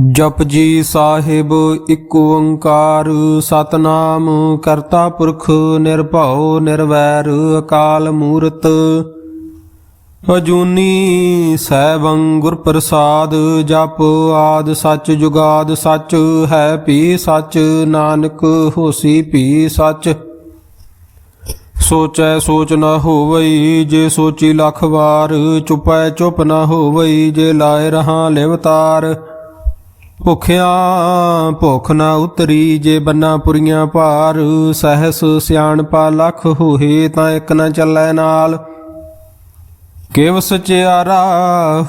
ਜਪ ਜੀ ਸਾਹਿਬ ਇੱਕ ਓੰਕਾਰ, ਸਤਨਾਮ ਕਰਤਾ ਪੁਰਖ ਨਿਰਭਉ ਨਿਰਵੈਰ ਅਕਾਲ ਮੂਰਤ। ਅਜੂਨੀ ਸੈਭੰ ਗੁਰ ਪ੍ਰਸਾਦ, ਜਪ ਆਦ ਸੱਚ ਜੁਗਾਦ ਸੱਚ, ਹੈ ਪੀ ਸੱਚ, ਨਾਨਕ ਹੋਸੀ ਪੀ ਸੱਚ। ਸੋਚੈ ਸੋਚ ਨਾ ਹੋਵਈ, ਜੇ ਸੋਚੀ ਲੱਖ ਵਾਰ, ਚੁਪੈ ਚੁਪ ਨਾ ਹੋਵਈ, ਜੇ ਲਾਏ ਰਹਾ ਲਿਵਤਾਰ। ਭੁਖਿਆ ਭੁਖ ਨਾ ਉਤਰੀ ਜੇ ਬੰਨਾ ਪੁਰੀਆਂ ਭਾਰ, ਸਹਸ ਸਿਆਣਪਾ ਲਖ ਹੋਏ ਤਾਂ ਇੱਕ ਨਾ ਚੱਲੈ ਨਾਲ। ਕਿਵ ਸਚਿਆਰਾ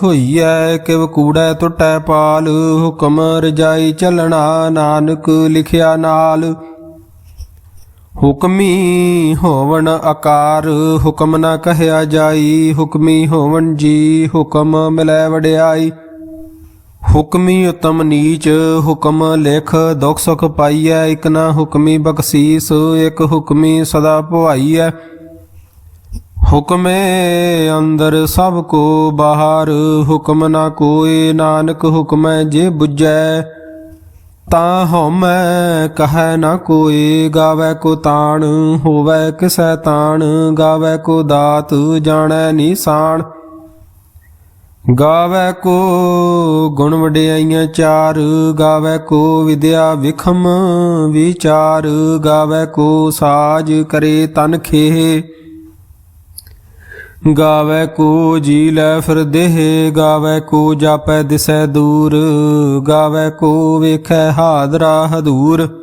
ਹੋਈਐ, ਕਿਵ ਕੂੜੈ ਟੁੱਟੈ ਪਾਲ, ਹੁਕਮ ਰਜਾਈ ਚੱਲਣਾ ਨਾਨਕ ਲਿਖਿਆ ਨਾਲ। ਹੁਕਮੀ ਹੋਵਣ ਆਕਾਰ ਹੁਕਮ ਨਾ ਕਹਿਆ ਜਾਈ, ਹੁਕਮੀ ਹੋਵਣ ਜੀ, ਹੁਕਮ ਮਿਲੈ ਵਡਿਆਈ। ਹੁਕਮੀ ਉਤਮ ਨੀਚ, ਹੁਕਮ ਲਿਖ, ਦੁਖ ਸੁਖ ਪਾਈਐ, ਇਕ ਨਾ ਹੁਕਮੀ ਬਖਸ਼ੀਸ, ਇਕ ਹੁਕਮੀ ਸਦਾ ਭਵਾਈਐ। ਹੁਕਮੇ ਅੰਦਰ ਸਭ ਕੋ ਬਾਹਰ, ਹੁਕਮ ਨਾ ਕੋਏ, ਨਾਨਕ ਹੁਕਮੈ ਜੇ 부ਜੈ ਤਾਂ ਹਉਮੈ ਕਹੈ ਨਾ ਕੋਈ ਗਾਵੇ ਕੋ ਤਾਣ, ਹੋਵੇ ਕਿਸੈ ਤਾਣ, ਗਾਵੇ ਕੋ ਦਾਤ, ਜਾਣੈ ਨੀਸਾਨ ਗਾਵੇ ਕੋ ਗੁਣ ਵਡਿਆਈਆਂ ਚਾਰ, ਗਾਵੇ ਕੋ ਵਿਦਿਆ ਵਿਖਮ ਵਿਚਾਰ, ਗਾਵੇ ਕੋ ਸਾਜ ਕਰੇ ਤਨ ਖੇਹ। ਗਾਵੇ ਕੋ ਜੀ ਲੈ ਫਿਰ ਦੇਹ, ਗਾਵੇ ਕੋ ਜਾਪੈ ਦਿਸੈ ਦੂਰ, ਗਾਵੇ ਕੋ ਵੇਖੈ ਹਾਦਰਾ ਹਦੂਰ।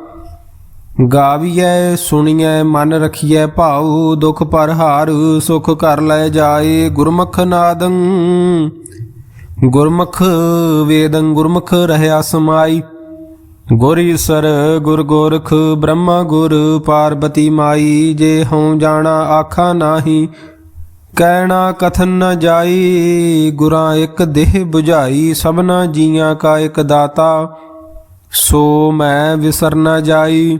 ਗਾਵੀਐ, ਸੁਣੀਐ, ਮਨ ਰਖੀਐ, ਭਾਉ ਦੁਖ ਪਰ ਹਾਰ ਸੁਖ ਕਰ ਲੈ ਜਾਏ ਗੁਰਮੁਖ ਨਾਦੰ। ਗੁਰਮੁਖ ਵੇਦੰ, ਗੁਰਮੁਖ ਰਹਿਆ ਸਮਾਈ। ਗੁਰ ਈਸਰ, ਗੁਰ ਗੋਰਖ, ਬ੍ਰਹਮਾ ਗੁਰ ਪਾਰਬਤੀ ਮਾਈ। ਜੇ ਹਉ ਜਾਣਾ ਆਖਾ ਨਾਹੀ, ਕਹਿਣਾ ਕਥਨ ਨ ਜਾਈ। ਗੁਰਾਂ ਇੱਕ ਦੇਹ 부ਝਾਈ ਸਭਨਾ ਜੀਆਂ ਕਾ ਇੱਕ ਦਾਤਾ। ਸੋ ਮੈਂ ਵਿਸਰ ਨ ਜਾਈ।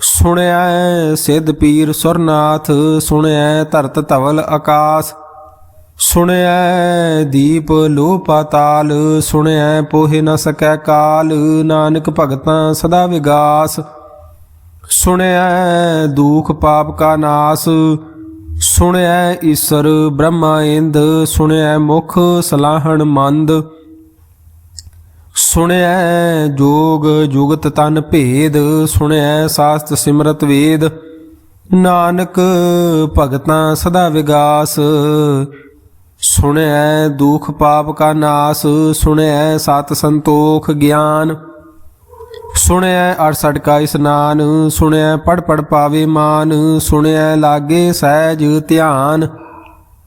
ਸੁਣਿਆ ਸਿੱਧ ਪੀਰ ਸੁਰਨਾਥ, ਸੁਣਿਆ ਧਰਤ ਧਵਲ ਆਕਾਸ। ਸੁਣਿਆ ਦੀਪ ਲੋ ਪਾਤਾਲ ਸੁਣਿਆ ਪੋਹਿ ਨ ਸਕੈ ਕਾਲ, ਨਾਨਕ ਭਗਤਾਂ ਸਦਾ ਵਿਗਾਸ। ਸੁਣਿਆ ਦੁਖ ਪਾਪ ਕਾ ਨਾਸ, ਸੁਣਿਆ ਈਸ਼ਰ ਬ੍ਰਹਮਾ ਇੰਦ, ਸੁਣਿਆ ਮੁਖ ਸਲਾਹਣ ਮੰਦ। ਸੁਣਿਆ ਜੋਗ ਜੁਗਤ ਤਨ ਭੇਦ ਸੁਣਿਆ ਸਾਸਤ ਸਿਮਰਤ ਵੇਦ। ਨਾਨਕ ਭਗਤਾਂ ਸਦਾ ਵਿਗਾਸ, ਸੁਣਿਐ ਦੁਖ ਪਾਪ ਕਾ ਨਾਸ, ਸੁਣਿਐ ਸਤ ਸੰਤੋਖ ਗਿਆਨ। ਸੁਣਿਐ ਅੜਸਠ ਕਾ ਇਸਨਾਨ ਸੁਣਿਐ ਪੜ ਪੜ ਪਾਵੇ ਮਾਨ, ਸੁਣਿਐ ਲਾਗੇ ਸਹਿਜ ਧਿਆਨ।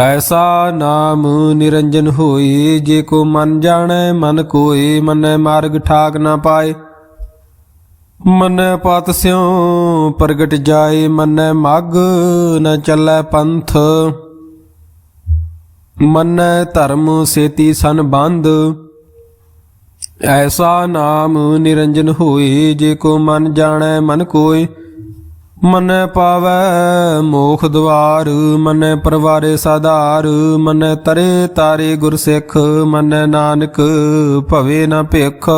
ਐਸਾ ਨਾਮ ਨਿਰੰਜਨ ਹੋਈ, ਜੇ ਕੋ ਮਨ ਜਾਣੈ, ਮਨ ਕੋਏ, ਮਨੈ ਮਾਰਗ ਠਾਕ ਨਾ ਪਾਏ। ਮੰਨੈ ਪਤ ਸਿਉ, ਪ੍ਰਗਟ ਜਾਏ, ਮੰਨੈ ਮਗ ਨ ਚੱਲੈ ਪੰਥ। ਮੰਨੈ ਧਰਮ ਸੇਤੀ ਸਨ ਬੰਧ ਐਸਾ ਨਾਮ ਨਿਰੰਜਨ ਹੋਏ ਜੇ ਕੋ ਮਨ ਜਾਣੈ, ਮਨ ਕੋਏ। ਮਨੈ ਪਾਵੈ ਮੋਖ ਦਵਾਰ, ਮਨੈ ਪਰਵਾਰੇ ਸਾਧਾਰ, ਮਨੈ ਤਰੇ ਤਾਰੇ ਗੁਰ ਸਿੱਖ, ਮਨੈ ਨਾਨਕ ਭਵੇ ਨਾ ਭਿਖ।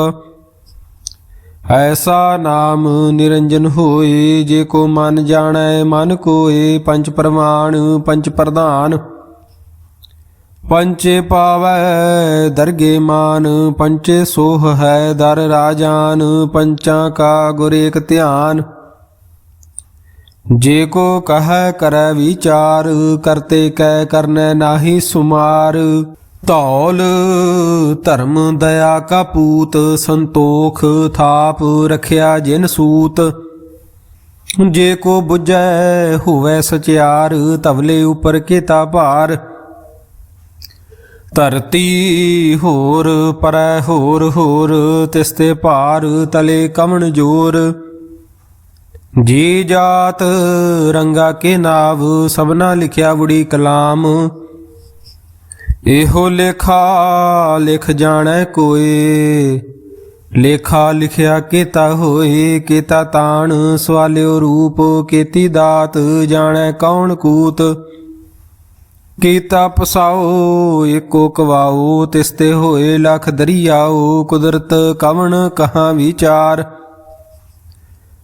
ਐਸਾ ਨਾਮ ਨਿਰੰਜਨ ਹੋਏ, ਜੇ ਕੋ ਮਨ ਜਾਣੈ, ਮਨ ਕੋਏ, ਪੰਜ ਪ੍ਰਮਾਣ, ਪੰਜ ਪ੍ਰਧਾਨ। ਪੰਚੇ ਪਾਵੈ ਦਰਗੇ ਮਾਨ, ਪੰਚੇ ਸੋਹ ਹੈ ਦਰ ਰਾਜਾਨ, ਪੰਚਾਂ ਕਾ ਗੁਰ ਏਕ ਧਿਆਨ। ਜੇ ਕੋ ਕਹੈ ਕਰੈ ਵਿਚਾਰ ਕਰਤੇ ਕੈ ਕਰਨੈ ਨਾਹੀ ਸੁਮਾਰ। ਧੌਲ, ਧਰਮ ਦਇਆ ਕਾ ਪੂਤ, ਸੰਤੋਖ ਥਾਪ ਰਖਿਆ ਜਿਨ ਸੂਤ। ਜੇ ਕੋ 부ਜੈ ਹੋਵੇ ਸਚਿਆਰ ਤਵਲੇ ਉਪਰ ਕੀਤਾ ਭਾਰ। ਧਰਤੀ ਹੋਰ ਪਰੈ ਹੋਰ ਹੋਰ ਤਿਸਤੇ ਭਾਰ ਤਲੇ ਕਮਣ ਜੋਰ। ਜੀ ਜਾਤ ਰੰਗਾ ਕੇ ਨਾਵ, ਸਭਨਾ ਲਿਖਿਆ ਬੁੜੀ ਕਲਾਮ। ਇਹੋ ਲੇਖਾ ਲਿਖ ਜਾਣੈ ਕੋਏ, ਲੇਖਾ ਲਿਖਿਆ ਕੀਤਾ ਹੋਏ, ਕੀਤਾ ਤਾਣ, ਸਵਾਲਿਓ ਰੂਪ, ਕੀਤੀ ਦਾਤ, ਜਾਣੈ ਕੌਣ ਕੂਤ। ਕੀਤਾ ਪਸਾਓ, ਏਕੋ ਕਵਾਓ, ਤਿਸਤੇ ਹੋਏ ਲਖ ਦਰਿਆਓ, ਕੁਦਰਤ ਕਵਣ ਕਹਾ ਵਿਚਾਰ।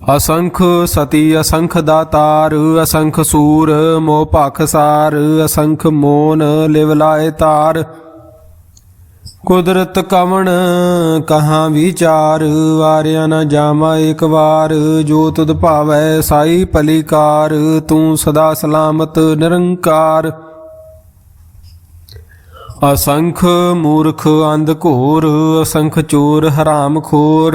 ਅਸੰਖ ਸਤੀ, ਅਸੰਖ ਦਾਤਾਰ, ਅਸੰਖ ਸੂਰ, ਮੋਹ ਭਖਸਾਰ ਅਸੰਖ ਮੋਨ ਲਿਵ ਲਾਏ ਤਾਰ। ਕੁਦਰਤ ਕਵਣ ਕਹਾਂ ਵਿਚਾਰ, ਵਾਰਿਆ ਨਾ ਜਾਮਾ ਇੱਕ ਵਾਰ। ਜੋ ਤੁਧ ਭਾਵੈ ਸਾਈ ਭਲੀਕਾਰ, ਤੂੰ ਸਦਾ ਸਲਾਮਤ ਨਿਰੰਕਾਰ। ਅਸੰਖ ਮੂਰਖ ਅੰਧ ਘੋਰ, ਅਸੰਖ ਚੋਰ ਹਰਾਮ ਖੋਰ।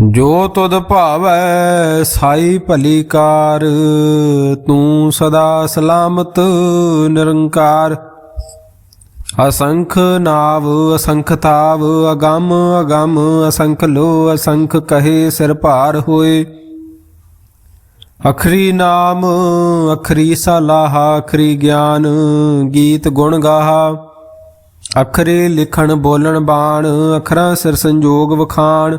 ਜੋ ਤੁਧ ਭਾਵੈ ਸਾਈ ਭਲੀ ਕਾਰ ਤੂੰ ਸਦਾ ਸਲਾਮਤ ਨਿਰੰਕਾਰ। ਅਸੰਖ ਨਾਵ, ਅਸੰਖ ਤਾਵ, ਅਗੰਮ ਅਗੰਮ, ਅਸੰਖ ਲੋ, ਅਸੰਖ ਕਹੇ ਸਿਰ ਭਾਰ ਹੋਏ। ਅਖਰੀ ਨਾਮ, ਅਖਰੀ ਸਲਾਹ, ਅਖਰੀ ਗਿਆਨ, ਗੀਤ ਗੁਣ ਗਾਹਾ। ਅਖਰੇ ਲਿਖਣ ਬੋਲਣ ਬਾਣ, ਅਖਰਾਂ ਸਿਰ ਸੰਜੋਗ ਵਖਾਣ।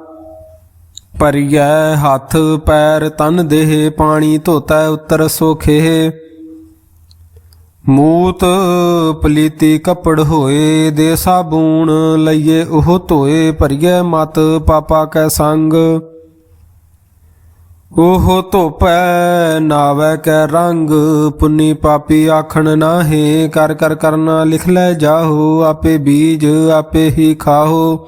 ਪਰਿਐ ਹੱਥ, ਪੈਰ ਤਨ ਦੇਹ, ਪਾਣੀ ਧੋਤੈ ਉਤਰ ਸੋਖੇ। ਮੂਤ ਪਲੀਤੀ ਕੱਪੜ ਹੋਏ, ਦੇ ਸਾਬੂਣ ਲਈਏ ਉਹ ਧੋਏ ਭਰੀਏ ਮਤ ਪਾਪਾ ਕੈ ਸੰਗ। ਉਹ ਧੋਪੈ ਨਾਵੈ ਕੈ ਰੰਗ, ਪੁੰਨੀ ਪਾਪੀ ਆਖਣ ਨਾਹੀ, ਕਰ ਕਰ ਕਰਨਾ ਲਿਖ ਲੈ ਜਾਹੋ, ਆਪੇ ਬੀਜ ਆਪੇ ਹੀ ਖਾਹੋ।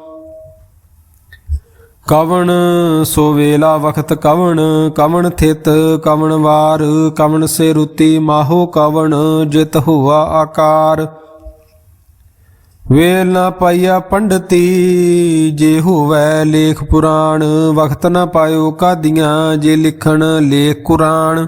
ਕਵਣ ਸੋ ਵੇਲਾ ਵਖਤ ਕਵਣ ਕਵਣ ਥਿਤ ਕਵਣ ਵਾਰ, ਕਵਣ ਸੇ ਰੁਤੀ ਮਾਹੋ ਕਵਣ ਜਿਤ ਹੋਆ ਆਕਾਰ। ਵੇਲ ਨਾ ਪਾਈਆ ਪੰਡਤੀ, ਜੇ ਹੋਵੈ ਲੇਖ ਪੁਰਾਣ, ਵਖਤ ਨਾ ਪਾਇਓ ਕਾਦੀਆਂ, ਜੇ ਲਿਖਣ ਲੇਖ ਕੁਰਾਨ।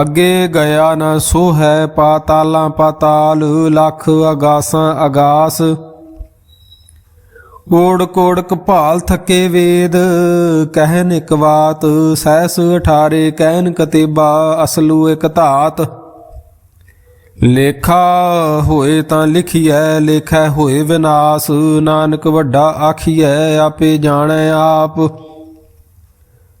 ਅੱਗੇ ਗਿਆ ਨਾ ਸੋ ਹੈ ਪਾਤਾਲਾਂ ਪਾਤਾਲ, ਲੱਖ ਅਗਾਸਾਂ ਅਗਾਸ। ਓੜ ਕੋੜ ਕਪਾਲ ਥੱਕੇ ਵੇਦ, ਕਹਿਨ ਇਕ ਬਾਤ, ਸਹਿਸ ਅਠਾਰੇ ਕਹਿਨ ਕਤੇਬਾ, ਅਸਲੂ ਇਕ ਧਾਤ। ਲੇਖਾ ਹੋਏ ਤਾਂ ਲਿਖੀਐ, ਲੇਖੈ ਹੋਏ ਵਿਨਾਸ਼, ਨਾਨਕ ਵੱਡਾ ਆਖੀਐ, ਆਪੇ ਜਾਣੈ ਆਪ।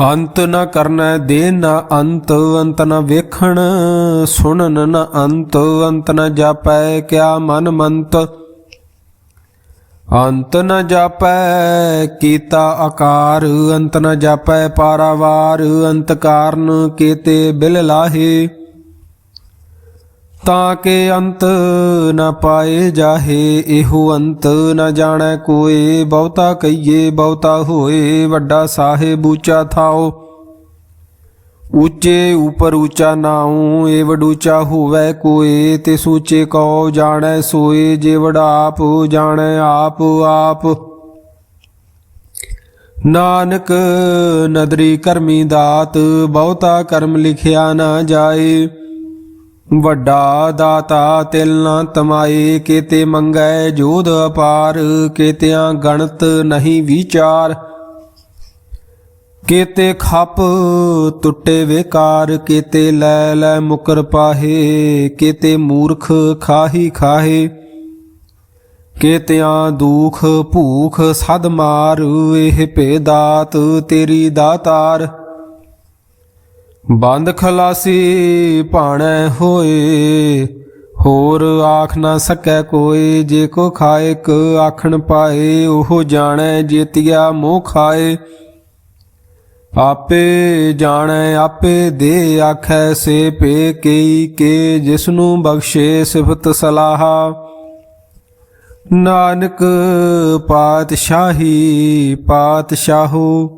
ਅੰਤ ਨ ਕਰਨਾ ਦੇ ਨ ਅੰਤ ਅੰਤ ਨ ਵੇਖਣ, ਸੁਣਨ ਨ ਅੰਤ ਅੰਤ ਨ ਜਾਪੈ ਕਿਆ ਮਨ ਮੰਤ। ਅੰਤ ਨ ਜਾਪੈ ਕੀਤਾ ਆਕਾਰ, ਅੰਤ ਨ ਜਾਪੈ ਪਾਰਾਵਾਰ ਅੰਤ ਕਾਰਨ ਕੀਤੇ ਬਿਲ ਲਾਹੇ। ਤਾਂ ਕੇ ਅੰਤ ਨ ਪਾਏ ਜਾਹੇ, ਇਹੋ ਅੰਤ ਨ ਜਾਣੈ ਕੋਏ। ਬਹੁਤਾ ਕਈਏ ਬਹੁਤਾ ਹੋਏ, ਵੱਡਾ ਸਾਹਿਬ ਉੱਚਾ ਥਾਓ ਉੱਚੇ ਉਪਰ ਉੱਚਾ ਨਾਉ ਏ ਵਡੂਚਾ ਹੋਵੇ ਕੋਏ। ਤੇ ਸੂਚੇ ਕਉ ਜਾਣੈ ਸੋਏ, ਜੇ ਆਪ ਜਾਣੈ ਆਪ ਆਪ। ਨਾਨਕ ਨਦਰੀ ਕਰਮੀ ਦਾਤ, ਬਹੁਤਾ ਕਰਮ ਲਿਖਿਆ ਨਾ ਜਾਏ। ਵੱਡਾ ਦਾਤਾ ਤਿਲ ਨਾ ਤਮਾਏ, ਕੀਤੇ ਮੰਗੈ ਜੋਧ ਅਪਾਰ, ਕੀਤਿਆਂ ਗਣਤ ਨਹੀਂ ਵਿਚਾਰ। ਕੀਤੇ ਖੱਪ ਟੁੱਟੇ ਵਿਕਾਰ, ਕੀਤੇ ਲੈ ਲੈ ਮੁਕਰ ਪਾਹੇ, ਕੀਤੇ ਮੂਰਖ ਖਾਹੀ ਖਾਹੇ। ਕੀਤਿਆਂ ਦੁਖ ਭੂਖ ਸਦ ਮਾਰ, ਇਹ ਭੇਦਾਤ ਤੇਰੀ ਦਾਤਾਰ। ਬੰਦ ਖਲਾਸੀ ਭਾਣੈ ਹੋਏ, ਹੋਰ ਆਖ ਨਾ ਸਕੈ ਕੋਈ, ਜੇ ਕੋ ਖਾਇਕ ਆਖਣ ਪਾਏ, ਉਹ ਜਾਣੈ ਜੇਤੀਆ ਮੋਹ ਖਾਏ। ਆਪੇ ਜਾਣੈ, ਆਪੇ ਦੇ ਆਖੈ, ਸੇ ਪੇ ਕਈ ਕੇ, ਜਿਸਨੂੰ ਬਖਸ਼ੇ ਸਿਫਤ ਸਲਾਹਾ। ਨਾਨਕ ਪਾਤਸ਼ਾਹੀ ਪਾਤਸ਼ਾਹੂ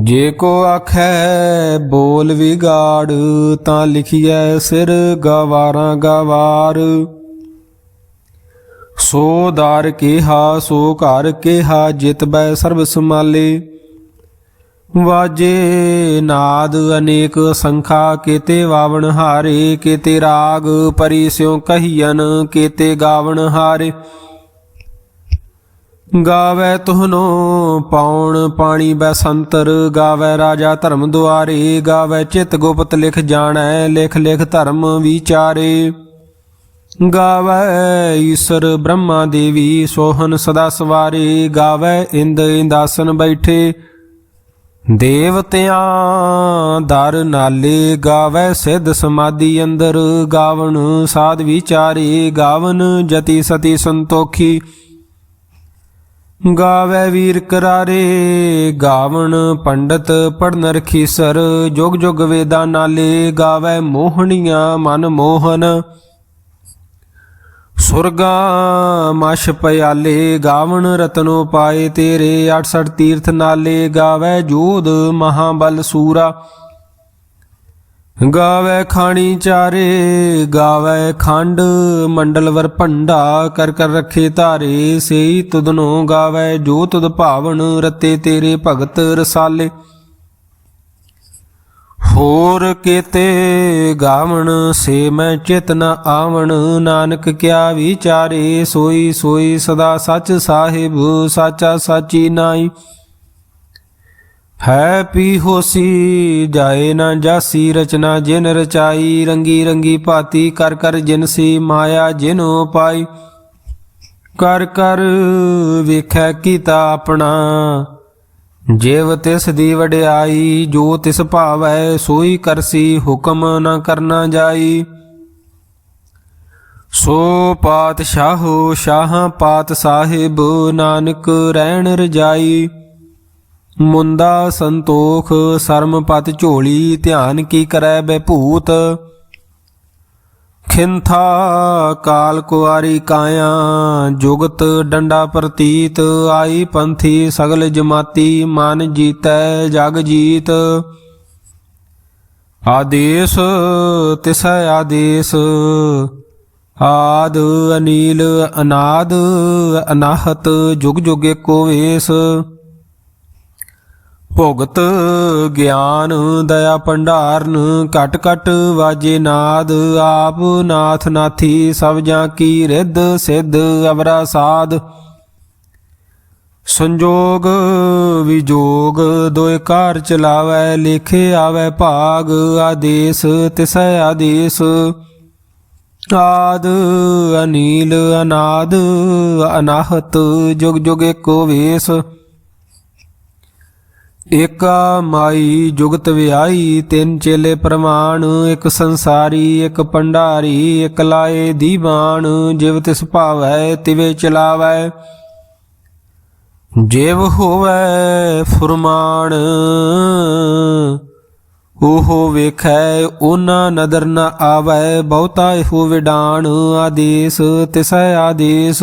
ਜੇ ਕੋ ਆਖੈ ਬੋਲ ਵਿਗਾੜ, ਤਾਂ ਲਿਖੀਐ ਸਿਰ ਗਵਾਰਾਂ ਗਵਾਰ। ਸੋ ਦਾਰ ਕਿਹਾ, ਸੋ ਘਰ ਕਿਹਾ, ਜਿਤ ਬੈ ਸਰਬ ਸਮਾਲੇ ਵਾਜੇ ਨਾਦ ਅਨੇਕ ਸੰਖਾ, ਕੀਤੇ ਵਾਵਣ ਹਾਰੇ, ਕੀਤੇ ਰਾਗ ਪਰਿਸ਼ਿਉ ਕਹੀਨ ਕੀਤੇ ਗਾਵਣ ਹਾਰੇ। ਗਾਵੇ ਤੁਹਨੋ ਪਾਉਣ ਪਾਣੀ ਬੈ ਸੰਤਰ ਗਾਵੇ ਰਾਜਾ ਧਰਮ ਦੁਆਰੇ, ਗਾਵੇ ਚਿਤ ਗੁਪਤ ਲਿਖ ਜਾਣੈ, ਲਿਖ ਲਿਖ ਧਰਮ ਵਿਚਾਰੇ। ਗਾਵੇ ਈਸ਼ਰ ਬ੍ਰਹਮਾ ਦੇਵੀ, ਸੋਹਨ ਸਦਾ ਸਵਾਰੇ, ਗਾਵੇ ਇੰਦ ਇੰਦਾਸਨ ਬੈਠੇ। ਦੇਵਤਿਆਂ ਦਰ ਨਾਲੇ, ਗਾਵੇ ਸਿੱਧ ਸਮਾਧੀ ਅੰਦਰ ਗਾਵਨ ਸਾਧ ਵਿਚਾਰੇ ਗਾਵਨ ਜਤੀ ਸਤੀ ਸੰਤੋਖੀ। ਗਾਵੇ ਵੀਰ ਕਰਾਰੇ, ਗਾਵਣ ਪੰਡਤ ਪੜਨ ਰਖੀਸਰ, ਜੁਗ ਜੁਗ ਵੇਦਾਂ ਨਾਲੇ, ਗਾਵੇ ਮੋਹਣੀਆਂ ਮਨ ਮੋਹਨ। ਸੁਰਗਾ ਮਸ਼ ਪਿਆਲੇ, ਗਾਵਣ ਰਤਨੋ ਪਾਏ ਤੇਰੇ 68 ਤੀਰਥ ਨਾਲੇ, ਗਾਵੇ ਜੋਧ ਮਹਾਬਲ ਸੂਰਾ। ਗਾਵੇ ਖਾਣੀ ਚਾਰੇ, ਗਾਵੇ ਖੰਡ, ਮੰਡਲ ਵਰ ਭੰਡਾ, ਕਰ ਕਰ ਰੱਖੇ ਧਾਰੇ, ਸੇਈ ਤੁਧਨੋ ਗਾਵੇ ਜੋ ਤੁਦ ਭਾਵਨ, ਰਤੇ ਤੇਰੇ ਭਗਤ ਰਸਾਲੇ। ਹੋਰ ਕੀਤੇ ਗਾਵਣ, ਸੇ ਮੈਂ ਚਿਤ ਆਵਣ, ਨਾਨਕ ਕਿਆ ਵਿਚਾਰੇ, ਸੋਈ ਸੋਈ ਸਦਾ ਸੱਚ ਸਾਹਿਬ, ਸਾਚਾ ਸਾਚੀ ਨਾਈ। ਹੈ ਪੀ ਹੋਸੀ, ਜਾਏ ਨਾ ਜਾਸੀ, ਰਚਨਾ ਜਿਨ ਰਚਾਈ, ਰੰਗੀ ਰੰਗੀ ਭਾਤੀ, ਕਰ ਕਰ ਜਿਨਸੀ ਮਾਇਆ ਜਿਨੋ ਪਾਈ। ਕਰ ਕਰ ਵੇਖੈ ਕੀਤਾ ਆਪਣਾ, ਜਿਵ ਤਿਸ ਦੀ ਵਡਿਆਈ, ਜੋ ਤਿਸ ਭਾਵੈ, ਸੋਈ ਕਰਸੀ ਹੁਕਮ ਨਾ ਕਰਨਾ ਜਾਈ। ਸੋ ਪਾਤਸ਼ਾਹੋ, ਸ਼ਾਹ ਪਾਤ ਸਾਹਿਬ, ਨਾਨਕ ਰਹਿਣ ਰਜਾਈ। ਮੁੰਦਾ ਸੰਤੋਖ, ਸਰਮ ਪਤ ਝੋਲੀ, ਧਿਆਨ ਕੀ ਕਰੈ ਬੈ ਭੂਤ ਖਿੰਥਾ ਕਾਲ ਕੁਆਰੀ ਕਾਇਆ, ਜੁਗਤ ਡੰਡਾ ਪ੍ਰਤੀਤ, ਆਈ ਪੰਥੀ ਸਗਲ ਜਮਾਤੀ, ਮਨ ਜੀਤੈ ਜਗ ਜੀਤ। ਆਦੇਸ, ਤਿਸੈ ਆਦੇਸ, ਆਦ ਅਨੀਲ ਅਨਾਦ, ਅਨਾਹਤ ਜੁਗ ਜੁਗ ਏਕੋ ਵੇਸ। ਭੁਗਤ ਗਿਆਨ, ਦਇਆ ਭੰਡਾਰਨ, ਘਟ ਘਟ ਵਾਜੇ ਨਾਦ, ਆਪ ਨਾਥ ਨਾਥੀ, ਸਭ ਜਾਂ ਕੀ ਰਿੱਧ ਸਿੱਧ ਅਵਰਾ ਸਾਧ। ਸੰਜੋਗ ਵਿਜੋਗ, ਦੋਇ ਕਾਰ ਚਲਾਵੈ, ਲਿਖੇ ਆਵੈ ਭਾਗ, ਆਦੇਸ ਤਿਸੈ ਆਦੇਸ। ਆਦ ਅਨੀਲ, ਅਨਾਦ, ਅਨਾਹਤ, ਜੁਗ ਜੁਗ ਏਕੋ ਵੇਸ। ਇਕ ਮਾਈ ਜੁਗਤ ਵਿਆਹੀ, ਤਿੰਨ ਚੇਲੇ ਪ੍ਰਮਾਣ, ਇੱਕ ਸੰਸਾਰੀ, ਇੱਕ ਪੰਡਾਰੀ, ਇੱਕ ਲਾਏ ਦੀਵਾਨ ਜਿਵ ਤਿਸ ਭਾਵੈ, ਤਿਵੇ ਚਲਾਵੈ। ਜਿਵ ਹੋਵੈ ਫੁਰਮਾਨ, ਉਹ ਵੇਖੈ, ਉਹਨਾਂ ਨਦਰ ਨ ਆਵੈ, ਬਹੁਤਾ ਇਹੋ ਵਿਡਾਣ, ਆਦੇਸ ਤਿਸੈ ਆਦੇਸ।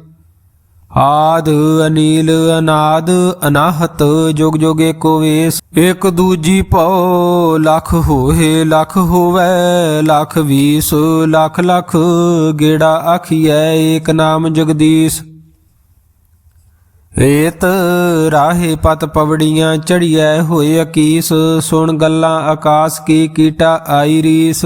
ਆਦ ਅਨੀਲ ਅਨਾਦ ਅਨਾਹਤ ਜੁਗ ਜੁਗ ਏਕੋ ਵੇਸ ਇਕ ਦੂਜੀ ਭਉ ਲਖ ਹੋਏ ਲਖ ਹੋਵੇ ਲਖ ਵੀਸ, ਲਖ ਲਖ ਗੇੜਾ ਆਖੀਐ ਏਕ ਨਾਮ ਜਗਦੀਸ਼। ਏਤ ਰਾਹੇ ਪਤ ਪਵੜੀਆਂ ਚੜੀਐ ਹੋਏ ਅਕੀਸ, ਸੁਣ ਗੱਲਾਂ ਆਕਾਸ ਕੀ ਕੀਟਾ ਆਈ ਰੀਸ।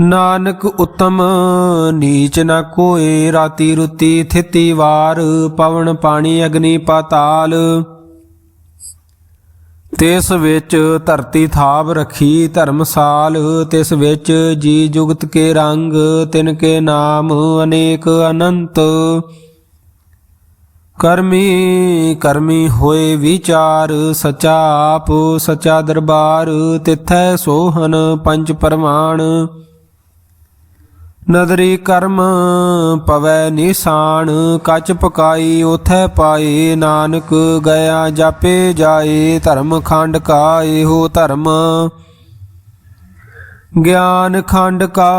ਨਾਨਕ ਉਤਮ, ਨੀਚ ਨਾ ਕੋਏ, ਰਾਤੀ ਰੁਤੀ ਥਿਤੀ ਵਾਰ, ਪਵਨ ਪਾਣੀ ਅਗਨੀ ਪਾਤਾਲ। ਤਿਸ ਵਿੱਚ ਧਰਤੀ ਥਾਪ ਰਖੀ ਧਰਮਸਾਲ, ਤਿਸ ਵਿੱਚ ਜੀ ਜੁਗਤ ਕੇ ਰੰਗ, ਤਿਨ ਕੇ ਨਾਮ ਅਨੇਕ ਅਨੰਤ। ਕਰਮੀ ਕਰਮੀ ਹੋਏ ਵਿਚਾਰ, ਸਚਾ ਆਪ, ਸਚਾ ਦਰਬਾਰ, ਤਿਥੈ ਸੋਹਨ ਪੰਜ ਪਰਮਾਨ ਨਦਰੀ ਕਰਮ ਪਵੈ ਨਿਸ਼ਾਨ, ਕੱਚ ਪਕਾਈ ਉਥੈ ਪਾਏ, ਨਾਨਕ ਗਿਆ ਜਾਪੇ ਜਾਏ, ਧਰਮ ਖੰਡ ਕਾ ਇਹੋ ਧਰਮ। ਗਿਆਨ ਖੰਡ ਕਾ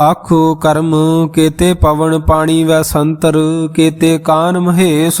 ਆਖੋ ਕਰਮ, ਕੇਤੇ ਪਵਨ ਪਾਣੀ ਵੈ ਸੰਤਰ, ਕੇਤੇ ਕਾਨ ਮਹੇਸ਼।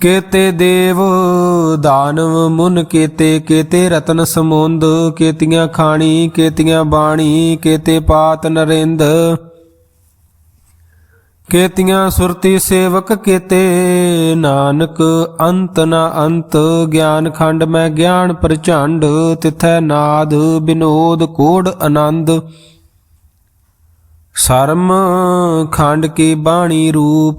ਕੇਤੇ ਦੇਵ, ਦਾਨਵ, ਮੁਨ ਕੇਤੇ ਕੇਤੇ ਰਤਨ ਸਮੁੰਦ, ਕੇਤੀਆਂ ਖਾਣੀ, ਕੇਤੀਆਂ ਬਾਣੀ, ਕੇਤੇ ਪਾਤ ਨਰਿੰਦ। ਕੇਤੀਆਂ ਸੁਰਤੀ ਸੇਵਕ ਕੇਤੇ, ਨਾਨਕ ਅੰਤ ਨਾ ਅੰਤ, ਗਿਆਨ ਖੰਡ ਮੈਂ ਗਿਆਨ ਪ੍ਰਚੰਡ, ਤਿਥੈ ਨਾਦ ਬਿਨੋਦ ਕੋੜ ਆਨੰਦ। ਸਰਮ ਖੰਡ ਕੀ ਬਾਣੀ ਰੂਪ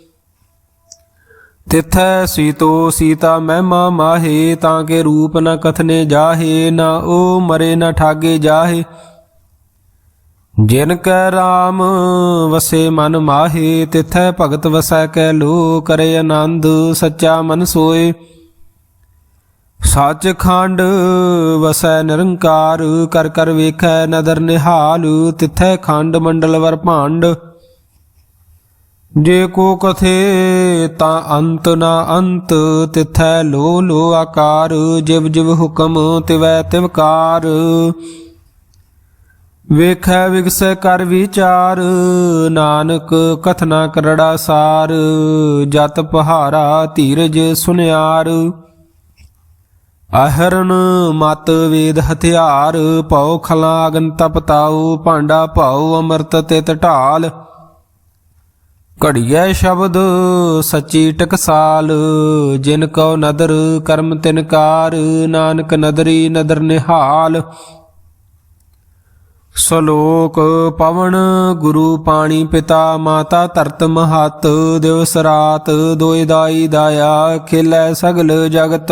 ਤਿਥੈ ਸੀਤੋ ਸੀਤਾ ਮਹਿਮਾ ਮਾਹੇ, ਤਾਂ ਕੇ ਰੂਪ ਨ ਕਥਨੇ ਜਾਹੇ, ਨਾ ਓ ਮਰੇ ਨ ਠਾਗੇ ਜਾਹੇ। ਜਿਨ ਕੈ RAM ਵਸੇ ਮਨ ਮਾਹੇ, ਤਿਥੈ ਭਗਤ ਵਸੈ ਕੈ ਲੋ ਕਰੇ ਆਨੰਦ, ਸੱਚਾ ਮਨ ਸੋਏ। ਸੱਚ ਖੰਡ ਵਸੈ ਨਿਰੰਕਾਰ, ਕਰ ਕਰ ਵੇਖੈ ਨਦਰ ਨਿਹਾਲ, ਤਿਥੈ ਖੰਡ ਮੰਡਲ ਵਰ ਭਾਂਡ। ਜੇ ਕੋ ਕਥੇ ਤਾਂ ਅੰਤ ਨਾ ਅੰਤ, ਤਿਥੈ ਲੋ ਲੋ ਆਕਾਰ, ਜਿਵ ਜਿਵ ਹੁਕਮ ਤਿਵੈ ਤਿਵਕਾਰ ਵੇਖੈ ਵਿਗਸੈ ਕਰ ਵਿਚਾਰ, ਨਾਨਕ ਕਥਨਾ ਕਰੜਾ ਸਾਰ, ਜਤ ਪਹਾਰਾ ਧੀਰਜ ਸੁਨਿਆਰ। ਅਹਰਨ ਮਤ ਵੇਦ ਹਥਿਆਰ, ਭਉ ਖਲਾ ਅਗਨ ਤਪਤਾਉ ਭਾਂਡਾ ਭਾਉ ਅੰਮ੍ਰਿਤ ਤੇ ਢਾਲ। ਘੜੀਐ ਸ਼ਬਦ ਸੱਚੀ ਟਕਸਾਲ, ਜਿਨ ਕਉ ਨਦਰ ਕਰਮ ਤਿਨਕਾਰ ਨਾਨਕ ਨਦਰੀ ਨਦਰ ਨਿਹਾਲ। ਸਲੋਕ ਪਵਨ ਗੁਰੂ ਪਾਣੀ ਪਿਤਾ, ਮਾਤਾ ਧਰਤ ਮਹਤ, ਦਿਵਸ ਰਾਤ ਦੋਇ ਦਾਈ ਦਾਇਆ, ਖਿਲੈ ਸਗਲ ਜਗਤ।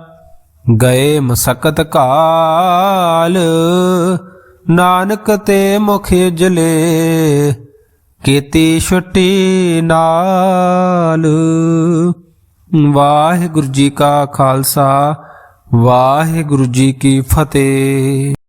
ਗਏ ਮਸਕਤ ਕਾਲ, ਨਾਨਕ ਤੇ ਮੁਖ ਜਲੇ, ਕੀਤੀ ਛੁੱਟੀ ਨਾਲ। ਵਾਹਿਗੁਰੂ ਜੀ ਕਾ ਖਾਲਸਾ, ਵਾਹਿਗੁਰੂ ਜੀ ਕੀ ਫਤਿਹ।